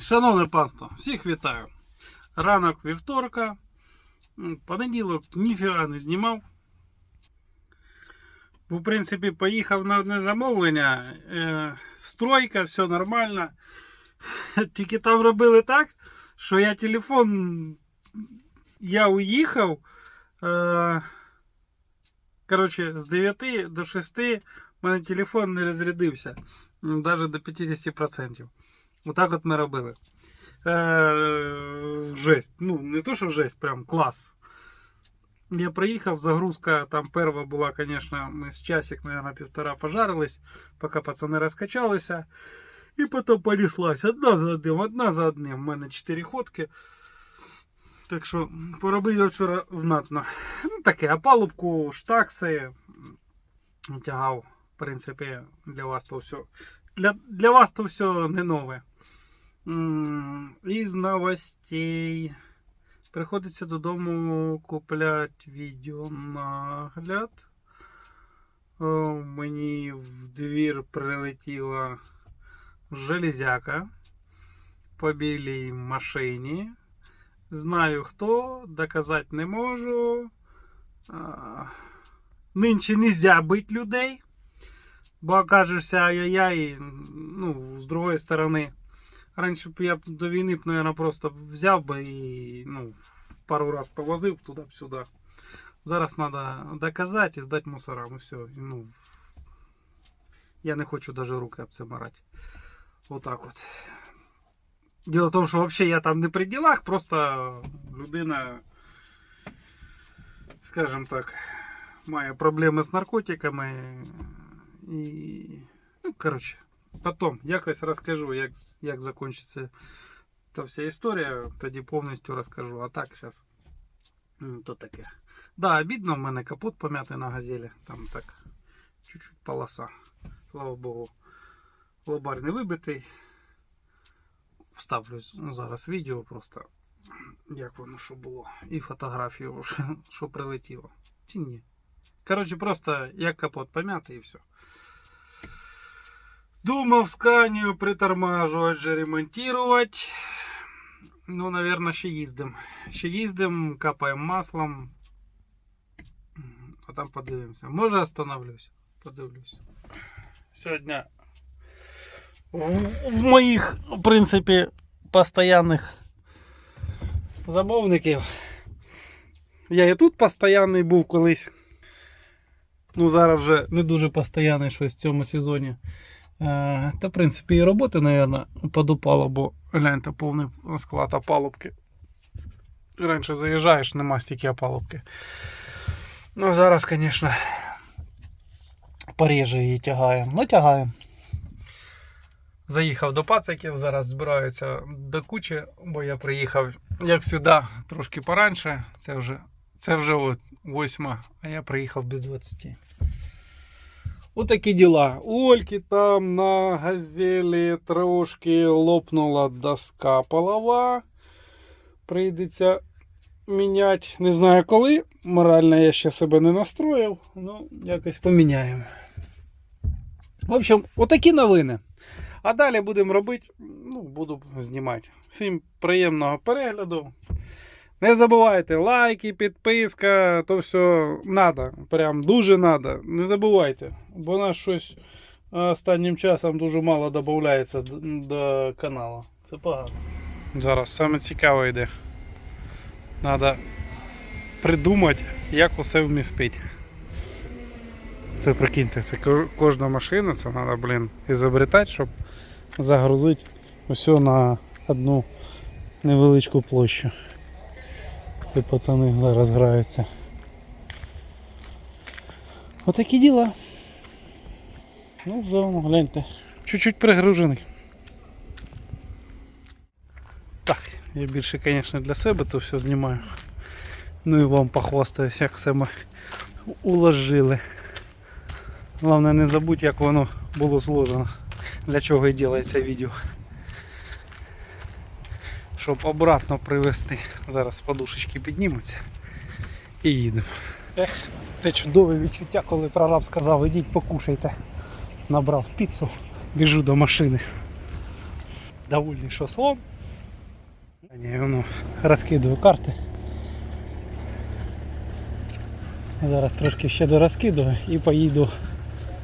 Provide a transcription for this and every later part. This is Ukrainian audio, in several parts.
Шановне панство, всіх вітаю. Ранок вівторка. Понеділок ніфіга не знімав. В принципі, поїхав на одне замовлення. Е, стройка, все нормально. Тільки там робили так, що я телефон. Я уїхав. Е, коротше, з 9 до 6 в мене телефон не розрядився. Навіть до 50%. Отак от ми робили. Е, жесть. Ну, не то, що жесть, прям клас. Я приїхав, загрузка там перша була, звісно, ми з часик, наверное, півтора пожарились, поки пацани розкачалися. І потім понеслась. Одна за одним, одна за одним. У мене 4 ходки. Так що поробив я вчора знатно. Ну, таке, а палубку, штакси тягав. В принципі, для вас то все. Для, для вас то все не нове. Із новостей. Приходиться додому купляти відеонагляд. О, Мені в двір прилетіла железяка по білій машині. Знаю хто, доказати не можу. Нинче нельзя бити людей. Бо окажешься ай-яй-яй, ну, з другої сторони. Раніше б я б до війни б, наверное, просто взяв би і ну, пару раз повозив туди-сюди. Зараз треба доказати і здати мусорам. І все. І, Ну, я не хочу навіть руки об це марати. Отак от. Діло в тому, що взагалі я там не при ділах, просто людина, скажімо так, має проблеми з наркотиками. І. Ну, коротше, Потім якось розкажу, як, як закінчиться та вся історія, тоді повністю розкажу. А так зараз. То таке. Да, обідно, в мене капот пом'ятий на газелі. Там так чуть-чуть полоса. Слава Богу. Лобар не вибитий. Вставлю ну, зараз відео просто. Як воно що було. І фотографію, що прилетіло. Чи ні? Коротше, просто як капот пом'ятий і все. Думав сканію притормажувати, же ремонтувати. Ну, наверное, ще їздим. Ще їздим, капаємо маслом. А там подивимося. Може остановлюсь. Подивлюсь. Сьогодні в, моїх, в принципі, постоянних замовників. Я і тут постоянний був колись. Ну, зараз вже не дуже постоянний щось в цьому сезоні. Е, Та, в принципі, і роботи, мабуть, подупало, бо гляньте, повний склад опалубки. Раніше заїжджаєш, нема стільки опалубки. Ну, зараз, звісно, пореже її тягаємо. Ну, тягаємо. Заїхав до пациків, зараз збираються до кучі, бо я приїхав, як завжди, трошки пораньше. Це вже, це вже от восьма, а я приїхав без 20. Отакі діла. У Ольки там на газелі трошки лопнула доска полова. Прийдеться міняти. Не знаю коли. Морально я ще себе не настроїв. Ну, якось поміняємо. В общем, отакі новини. А далі будемо робити, ну, буду знімати. Всім приємного перегляду. Не забувайте, лайки, підписка, то все надо. Прям дуже надо. Не забувайте. Бо нас щось е, останнім часом дуже мало додається до, до каналу. Це погано. Зараз саме цікаве йде. Надо придумати, як усе вмістити. Це прикиньте, це кожна машина, це треба, блін, ізобретати, щоб загрузити усе на одну невеличку площу. Це пацани зараз граються. Отакі діла. Ну, вже воно, гляньте. Чуть-чуть пригружений. Так, я більше, звісно, для себе це все знімаю. Ну і вам похвастаюсь, як все ми уложили. Головне не забудь, як воно було зложено. Для чого і робиться відео. Щоб обратно привезти. Зараз подушечки піднімуться і їдемо. Ех, те чудове відчуття, коли прораб сказав, ідіть покушайте. Набрав піцу, біжу до машини. довольний, що слон. Воно розкидую карти. Зараз трошки ще дорозкидую і поїду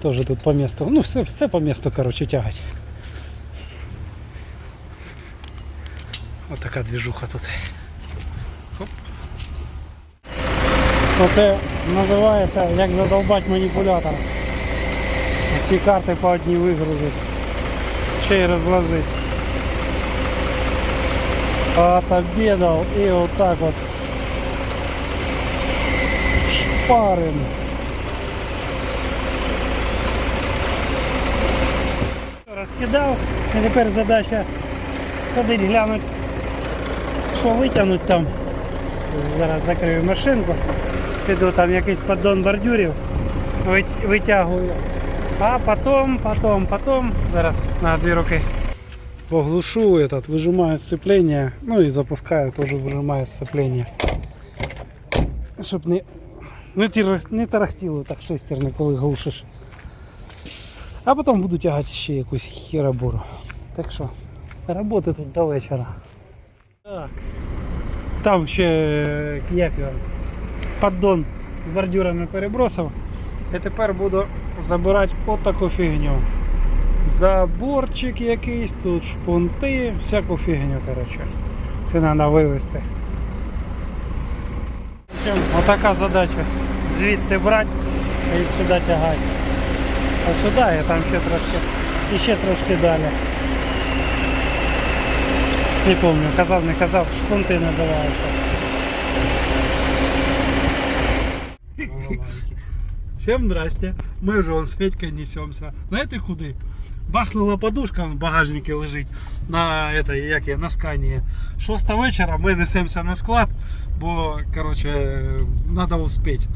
теж тут по місту. Ну, все, все по місту, коротше, тягать. Ось така двіжуха тут. Хоп. Оце називається як задолбать маніпулятор. Всі карти по одній вигрузить. Ще й розложить. Отобедал и вот так вот шпарим. Розкидав, і тепер задача сходити глянути, що витягнуть там. Зараз закрию машинку, піду там якийсь поддон бордюрів, вит- витягую. А потом, потом, потом, зараз на дві руки поглушу этот, выжимаю сцепление, ну и запускаю, тоже выжимаю сцепление. Щоб не, не, тір- не тарахтіло так шестерни, коли глушиш. А потім буду тягати ще якусь хіробору. Так що, роботи тут до вечора. Так. Там ще як його, поддон з бордюрами перебросив. І тепер буду забирати отаку фігню. Заборчик якийсь, тут шпунти, всяку фігню, коротше. Це треба вивезти. Отака задача. Звідти брати і сюди тягати. А сюди і там ще трошки. Ще трошки далі. Не пам'ятаю, казав, не казав, шпунти називаються. Всем здрасте. Мы уже вон с Федькой несемся. Знаете куди? Бахнула подушка в багажнике лежить на это, як я, на сканії. Шоста вечора ми несемося на склад, бо короче, надо успеть.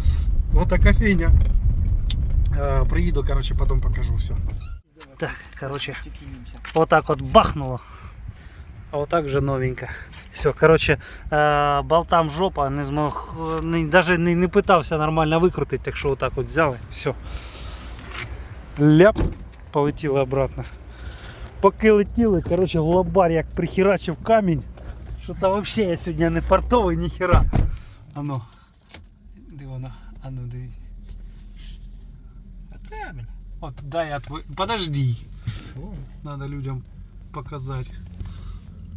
Вот така фігня. Е, Приїду, короче, потом покажу все. Так, короче, вот так вот бахнуло. А вот так вже новенько. Все, короче, е, болтам жопа, не змог, е, не, даже не, не питався нормально викрутити, так що отак от взяли. Все. Ляп, полетіли обратно. Поки летіли, короче, лобар як прихерачив камінь. Що то вообще я сьогодні не фартовий, ніхера. Ану. Де воно? Ану, диви. А це, блін. От дай я твой. Подожди. Надо людям показати.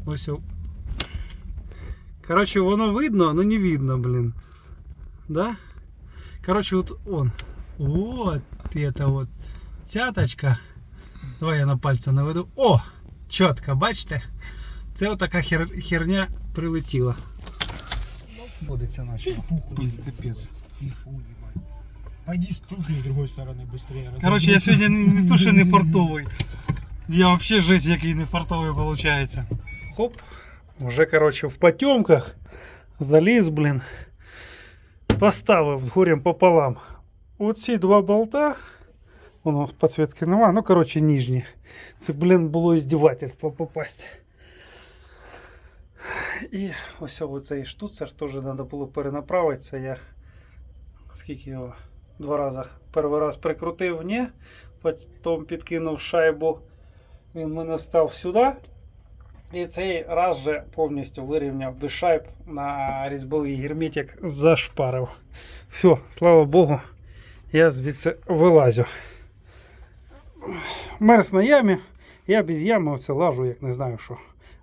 Ось. о. Короче, воно видно, но не видно, блин. Да? Короче, вот он. Вот это вот цяточка. Давай я на пальця наведу. О! Чітко, бачите? Це отака хер... херня прилетіла. Буде це наче. Капець. Пойди стукни с другой стороны быстрее. Короче, я сьогодні не, не то, що не фартовий. Я вообще жесть, який не фартовий виходить. Хоп. Уже, короче, в потемках заліз, блін. Поставив з горем пополам. Оці два болта. Воно підсвітки нема, ну короче, ніжні. Це, блін, було іздівательство попасть. І ось оцей штуцер теж треба було перенаправити. Це я скільки його два рази. Перший раз прикрутив, ні, потім підкинув шайбу. Він мене став сюди. І цей раз же повністю вирівняв без шайб на різьбовий герметик зашпарив. Все, слава Богу, я звідси вилазю. Мерз на ямі, я без ями оце лажу, як не знаю що.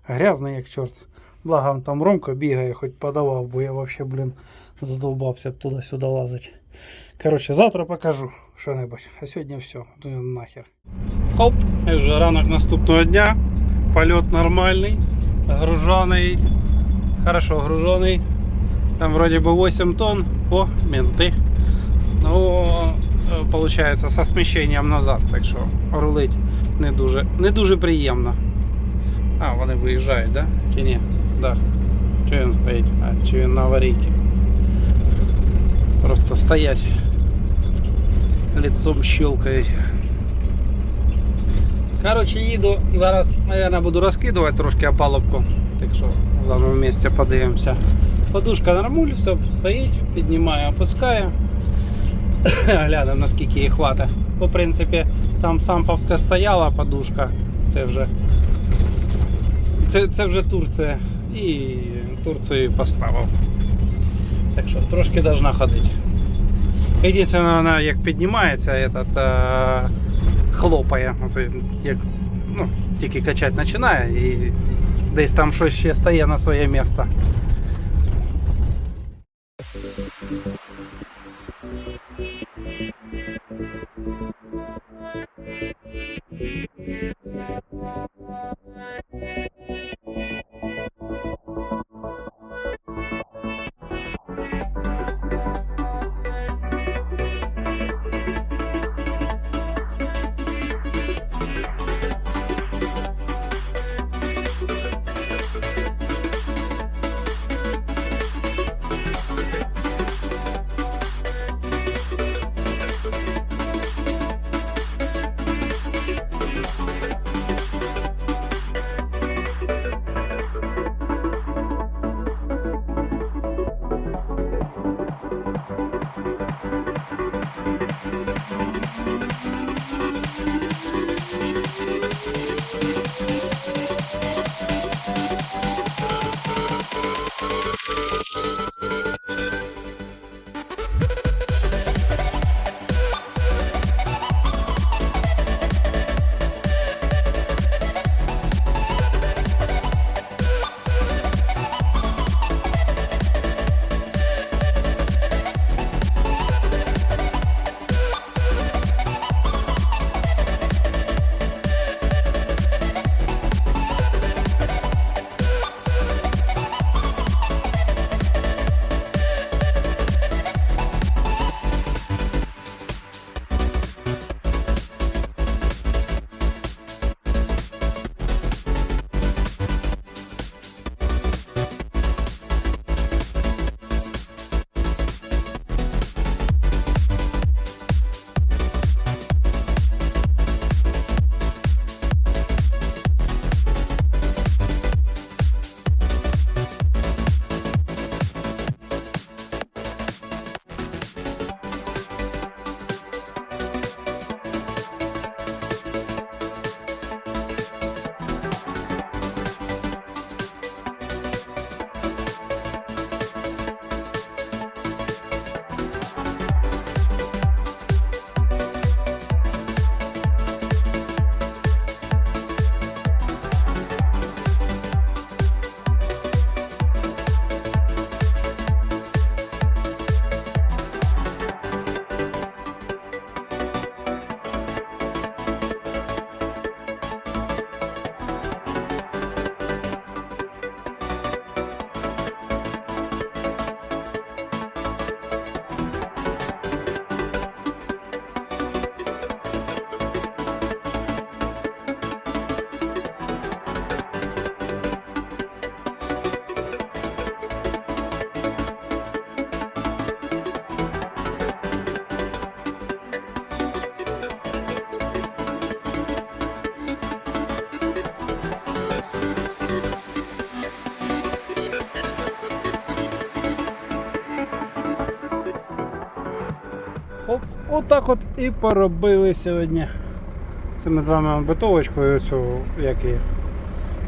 Грязний як чорт. Благо там Ромка бігає, хоч подавав, бо я вообще, блін, задовбався б туди-сюди лазити. Коротше, завтра покажу що-небудь. А сьогодні все. Ну нахер. Хоп, і вже ранок наступного дня. Польот нормальний, гружений, хорошо гружений. Там вроде бы 8 тонн. О, менты. Ну, е, получается, со смещением назад, так що рулить не дуже, не дуже приємно. А, вони виїжджають, да? Чи ні? Да. Чи він стоїть? А, чи він на аварійці? Просто стоять. Лицом щелкають. Коротше, їду, зараз, мабуть, буду розкидувати трошки опалубку. Так що з вами в місці подивимося. Подушка нормуль, все стоїть, піднімаю, опускаю. Глянемо, наскільки її хватить. По принципі, там самповська стояла подушка. Це вже Це, це вже Турція. І Турцію поставив. Так що трошки должна ходити. Єдине, вона як піднімається, этот, хлопає. Оце, як, ну, тільки качати починає і десь там щось ще стає на своє місце. Отак от і поробили сьогодні. Це ми з вами битовочкою цю як її,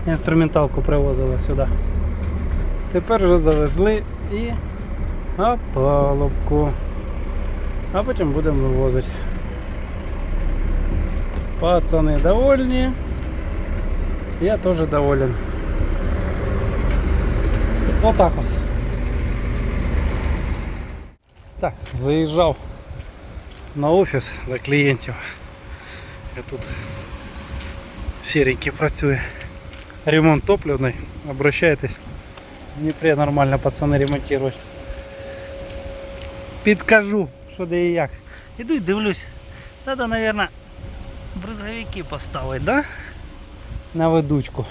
інструменталку привозили сюди. Тепер вже завезли і на палубку. А потім будемо вивозити. Пацани довольні. Я теж доволен. Отак от. Так, заїжджав на офіс до клієнтів. Я тут серенький працює. Ремонт топливний. Обращайтесь. Дніпрі нормально пацани ремонтують. Підкажу, що де і як. Іду і дивлюсь. Треба, мабуть, брызговики поставити, да? На ведучку.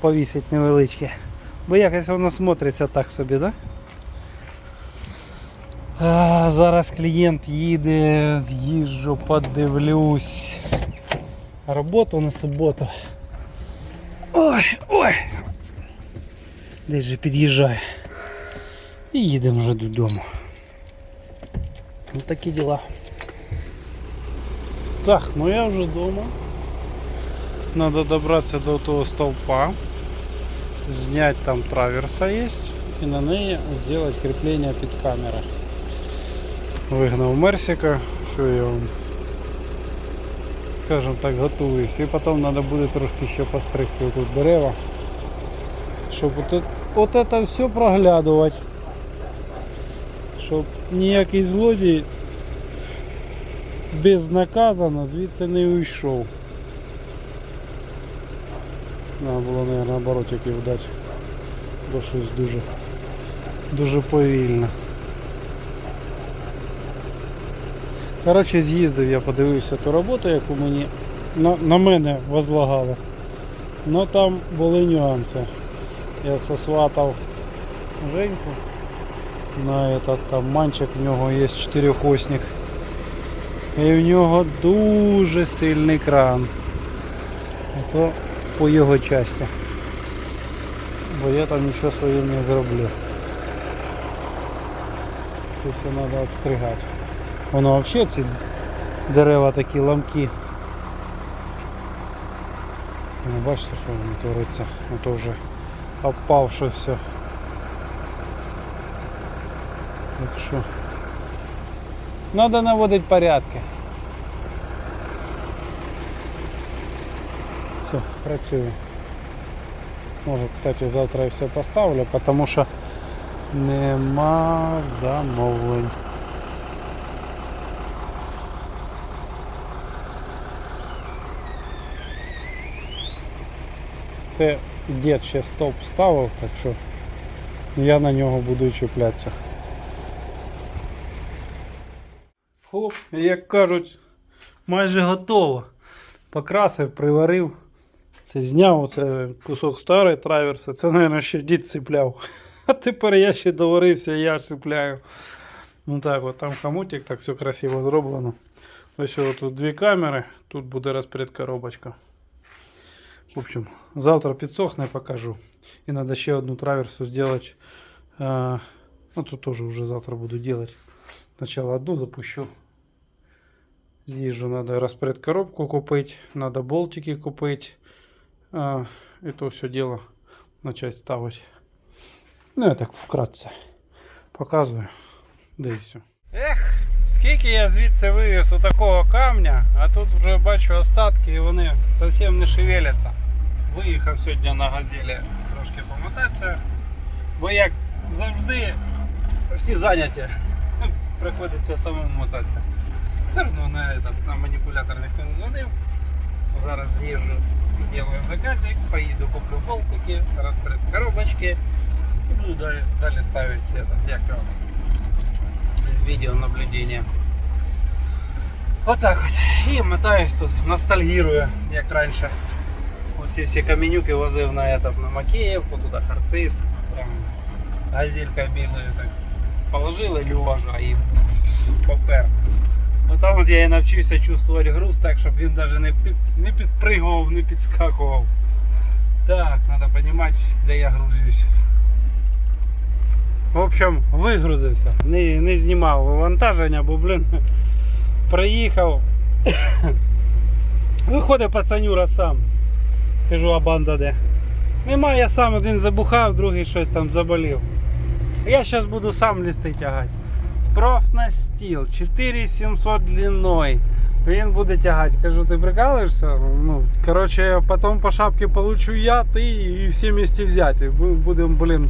Повісить невеличке. Бо якось воно смотриться так собі, да? А, зараз клієнт їде, з'їжджу, подивлюсь. Роботу на суботу. Ой, ой. Десь же під'їжджає. І їдемо вже додому. Ось такі діла. Так, ну я вже вдома. Надо добратися до того столпа, снять там траверса есть, и на неї сделать крепление під камерой. Вигнав Мерсика, що я вам, скажем так, готуюсь. І потім треба буде трошки ще постригти тут дерева, щоб от, от это все проглядувати. Щоб ніякий злодій безнаказано звідси не уйшов. Треба було, мабуть, наоборот який вдати. Бо щось дуже, дуже повільно. Коротше, з'їздив, я подивився ту роботу, яку мені на, на мене возлагали. Ну там були нюанси. Я сосватав Женьку на этот там манчик, в нього є чотирьохосник. І в нього дуже сильний кран. А то по його часті. Бо я там нічого своїм не зроблю. Це все треба обстригати. Воно взагалі ці дерева такі ламкі. Ну, бачите, що воно твориться. Ото вже опавше все. Так що Надо наводити порядки. Все, працюю. Може, кстати, завтра я все поставлю, потому що нема замовлень. Це дід ще стоп ставив, так що я на нього буду чіплятися. Хоп, як кажуть, майже готово. Покрасив, приварив. Це зняв оце кусок старої траверси. Це, мабуть, ще дід цепляв. А тепер я ще доварився, я цепляю. Ну так, от там хомутик, так все красиво зроблено. Ось тут дві камери, тут буде розперед коробочка. В общем, завтра підсохне, покажу. І треба ще одну траверсу зробити. А, ну тут теж вже завтра буду делать. Сначала одну запущу. З'їжджу, надо розперед коробку купити, надо болтики купити. А, і то все дело начать ставити. Ну, я так вкратце показую. Да і все. Ех, скільки я звідси вивіз у такого камня, а тут вже бачу остатки і вони зовсім не шевеляться. Виїхав сьогодні на газелі трошки помотатися, бо як завжди всі зайняті. Приходиться самому мотатися. Все одно на, на маніпулятор ніхто не дзвонив. Зараз з'їжджу, зроблю заказик, поїду, куплю болтики, розперед коробочки і буду далі, далі ставити этот, як його, відеонаблюдення. Отак от. І мотаюсь тут, ностальгірую, як раніше. Оці всі каменюки возив на, этот, на Макеївку, туди Харциск. Прям газелька білою так положили льожа і попер. Ну там от я і навчився чувствувати груз так, щоб він навіть не, під, не підпригував, не підскакував. Так, треба розуміти, де я грузюсь. В общем, вигрузився. Не, не знімав вивантаження, бо, блин, приїхав. Виходить пацанюра сам. Кажу, а банда де? Нема, я сам один забухав, другий щось там заболів. Я зараз буду сам листи тягати. Профнастил 4700 длиной. Він буде тягати. Кажу, ти прикалуєшся? Ну, короче, потом по шапке получу я, ти і всі вместе взяти. Будемо, блин,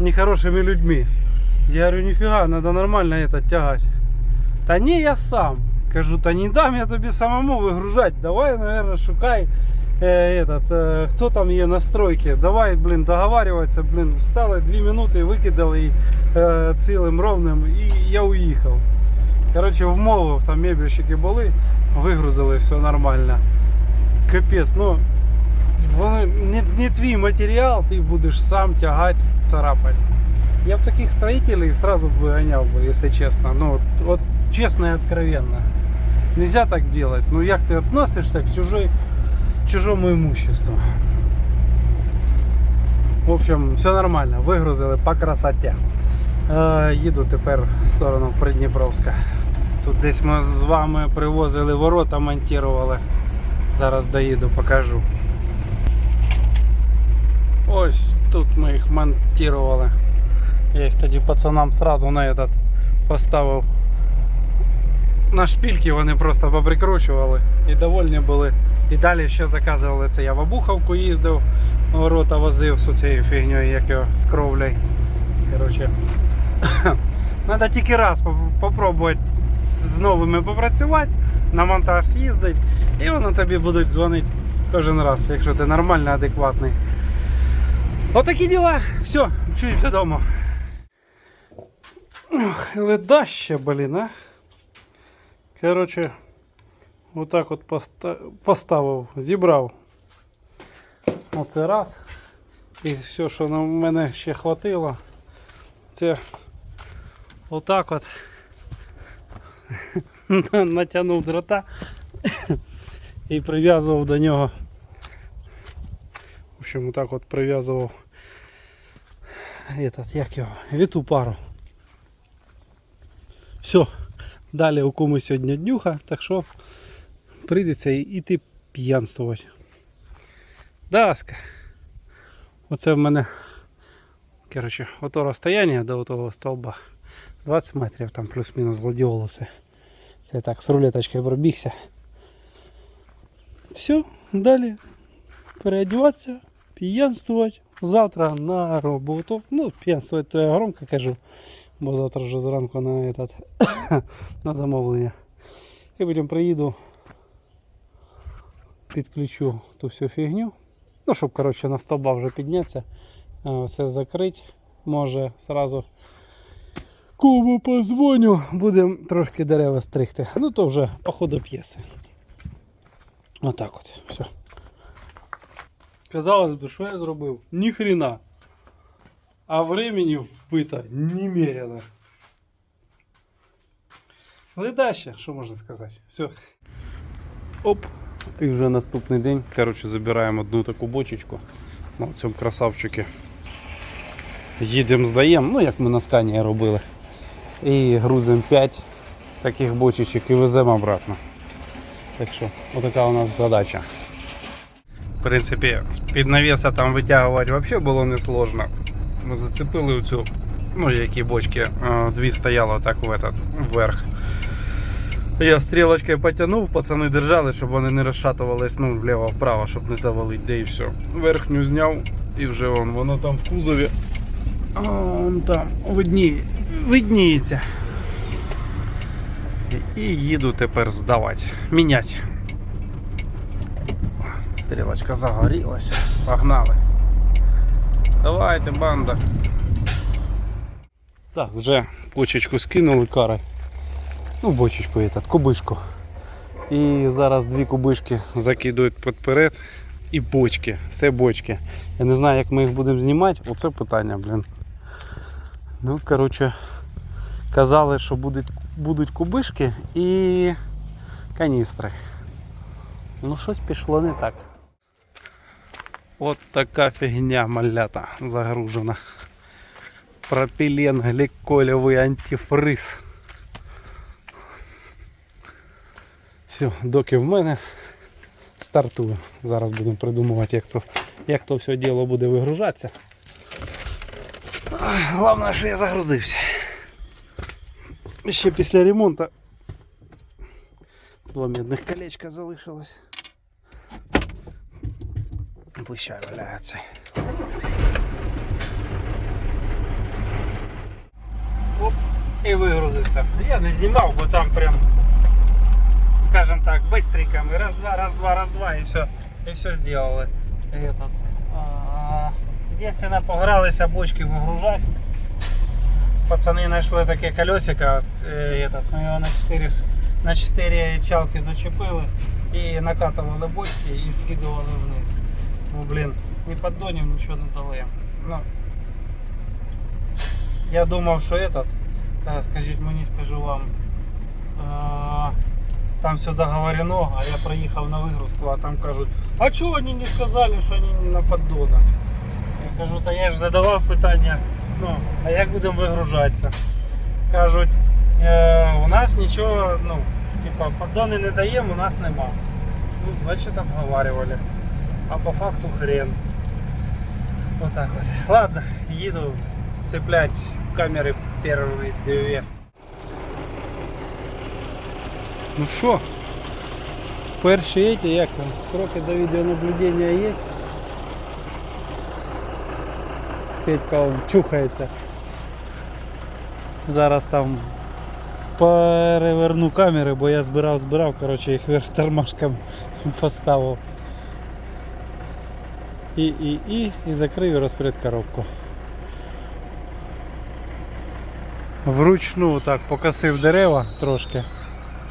нехорошими людьми. Я говорю, ніфіга, треба нормально это тягати. Та ні, я сам. Кажу, та не дам я тобі самому вигружати. Давай, наверное, шукай э, этот, э, хто там є на стройці. Давай, блин, договариваться, блин, встали дві минути, викидали її е, цілим ровним і я уїхав. Коротше, вмовив, там мебельщики були, вигрузили, все нормально. Капець, ну вони, не, не твій матеріал, ти будеш сам тягати, царапати. Я б таких строителей сразу бы гонял бы, если честно. Ну, вот, вот честно и откровенно. Нельзя так делать. Ну, як ты относишься к чужой, чужому имуществу? В общем, все нормально, вигрузили по красоті. Е, їду тепер в сторону Придніпровська. Тут десь ми з вами привозили ворота, монтували. Зараз доїду, покажу. Ось тут ми їх монтували. Я їх тоді пацанам сразу на этот поставив на шпильки, вони просто поприкручували і довольні були. І далі ще заказували це. Я в Обуховку їздив, ворота возив з цією фігньою, як його з кровлею. Коротше. Треба тільки раз поп- попробувати з новими попрацювати, на монтаж з'їздити, і вони тобі будуть дзвонити кожен раз, якщо ти нормальний, адекватний. Отакі діла. Все, вчусь додому. Ох, ледаще, блін, а. Коротше, отак от поста- поставив, зібрав. Оце раз. І все, що на мене ще хватило, це отак от натягнув дрота і прив'язував до нього. В общем, отак от прив'язував этот, як його, віту пару. Все, далі у кому сьогодні днюха, так що прийдеться іти п'янствувати. Даска. Оце в мене коротше, ото розстояння до того столба 20 метрів, там плюс-мінус гладіолуси. Це так з рулеточкою пробігся. Все, далі переодіватися, п'янствувати. Завтра на роботу. Ну, п'янствувати то я громко кажу, бо завтра вже зранку на, этот, на замовлення. І потім приїду, підключу ту всю фігню. Ну, щоб коротше, на стовба вже піднятися, е, все закрити. Може сразу кому позвоню, будемо трошки дерева стригти. Ну то вже по ходу п'єси. Отак от, все. Казалось би, що я зробив? Ні хрена. А времени вбито немерено. Ледаще, що можна сказати? Все. Оп. І вже наступний день. Коротше, забираємо одну таку бочечку. На цьому красавчику. Їдемо, здаємо, ну як ми на скані робили. І грузимо 5 таких бочечок і веземо обратно. Так що, отака у нас задача. В принципі, з-під навіса там витягувати взагалі було несложно. Ми зацепили цю, ну які бочки, е, дві стояло так в этот, вверх. Я стрілочкою потягнув, пацани держали, щоб вони не розшатувались ну, вліво-вправо, щоб не завалити, де і все. Верхню зняв і вже вон, воно там в кузові. Вон там видніє, видніється. І їду тепер здавати. Міняти. Стрілочка загорілася. Погнали. Давайте, банда. Так, вже бочечку скинули кари. Ну, бочечку этот, кубишку. І зараз дві кубишки закидують підперед. І бочки, все бочки. Я не знаю, як ми їх будемо знімати, оце питання, блін. Ну, коротше, казали, що будуть, будуть кубишки і каністри. Ну, щось пішло не так. От така фігня малята загружена. Пропілен глікольовий антифриз. Все, доки в мене стартую. Зараз будемо придумувати, як то, як то все діло буде вигружатися. Головне, що я загрузився. Ще після ремонту два медних колечка залишилось. Пущай валяються. Оп, і вигрузився. Я не знімав, бо там прям, скажем так, быстренько ми раз-два, раз-два, раз-два і все, і все сделали. І этот, а, Единственное, погралися бочки вигружати. Пацани знайшли таке колесико, е, этот, ми його на 4, с- на 4 чалки зачепили і накатували бочки і скидували вниз. Ну блін, ні поддонів, нічого не дали. Ну, я думав, що этот, е, скажіть мені, скажу вам, е, там все договорено, а я приїхав на вигрузку, а там кажуть, а чого вони не сказали, що вони не на поддонах? Я кажу, та я ж задавав питання, ну, а як будемо вигружатися? Кажуть, е, у нас нічого, ну, типа, поддони не даємо, у нас нема. Ну, значит, обговаривали. А по факту хрен. Вот так вот. Ладно, еду цеплять камеры первые две. Ну що, перші эти, як там, кроки до відеонаблюдення є? Петька он чухається. Зараз там переверну камери, бо я збирав, збирав, коротше, їх вверх тормашками поставив. І, і, і, і закрив і розперед коробку. Вручну так покосив дерева трошки.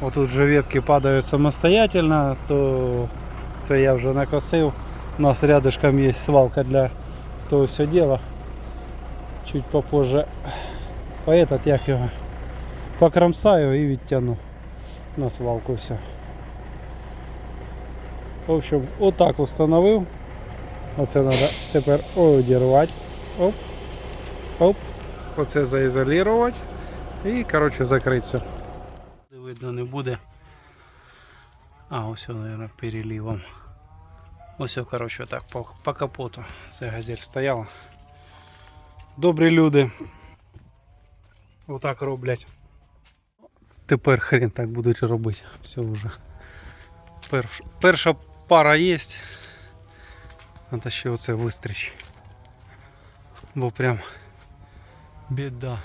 Отут вже ветки падають самостоятельно, то це я вже накосив. У нас рядышком є свалка для того все дела. Чуть попозже по этот як його покромсаю і відтягну на свалку все. В общем, отак установив. Оце треба тепер одірвати. Оп. Оп. Оце заізолювати. І коротше закрити все. Видно не буде. А, ось, наверное, переливом. Ось, коротше, так по, по капоту. Це газель стояла. Добрі люди. Отак роблять. Тепер хрен так будуть робити. Все вже. Перш, перша пара є. Надо ще оце вистричь. Бо прям біда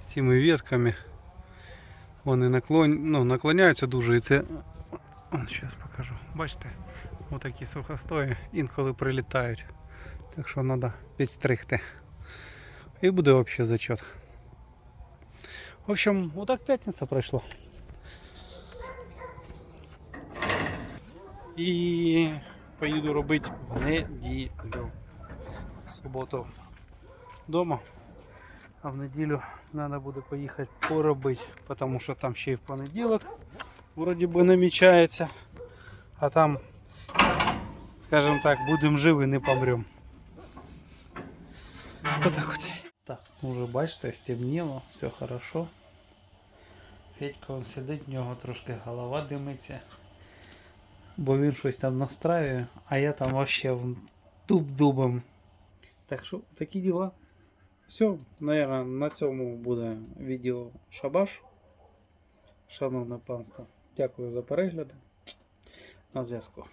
з цими ветками. Вони наклон... ну, наклоняються дуже і це. Зараз покажу. Бачите? Отакі сухостої інколи прилітають. Так що треба підстригти. І буде взагалі зачет. В общем, отак п'ятниця пройшла. І поїду робити в неділю. В суботу вдома. А в неділю треба буде поїхати поробити, тому що там ще й в понеділок вроді би намічається. А там, скажімо так, будемо живі, не помремо. Отак от. Так, ну вже бачите, стемніло, все хорошо. Федька он сидить, в нього трошки голова димиться. Бо він щось там настраює, а я там вообще дуб-дубом. Так що такі діла. Все, наверное, на цьому буде відео Шабаш. Шановне панство, дякую за перегляд. На зв'язку.